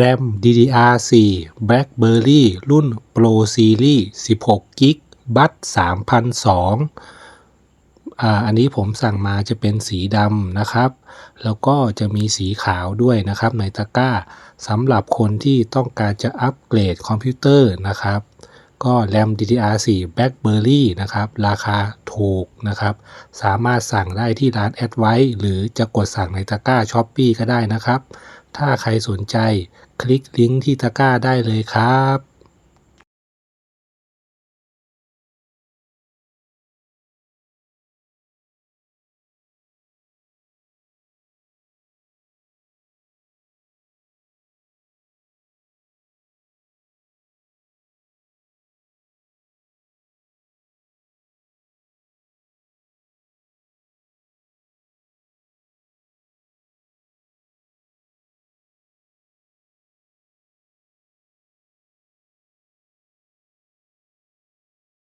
RAM DDR4 BlackBerry รุ่น Pro Series 16 g b บัต3,002อ่าอันนี้ผมสั่งมาจะเป็นสีดำนะครับ แล้วก็จะมีสีขาวด้วยนะครับในตะกร้าสำหรับคนที่ต้องการจะอัปเกรดคอมพิวเตอร์นะครับ ก็ RAM DDR4 BlackBerry นะครับ ราคาถูกนะครับ สามารถสั่งได้ที่ร้านแอดไว้หรือจะกดสั่งในตะกร้าช้อปปีก็ได้นะครับ ถ้าใครสนใจคลิกลิงก์ที่ตะกร้าได้เลยครับ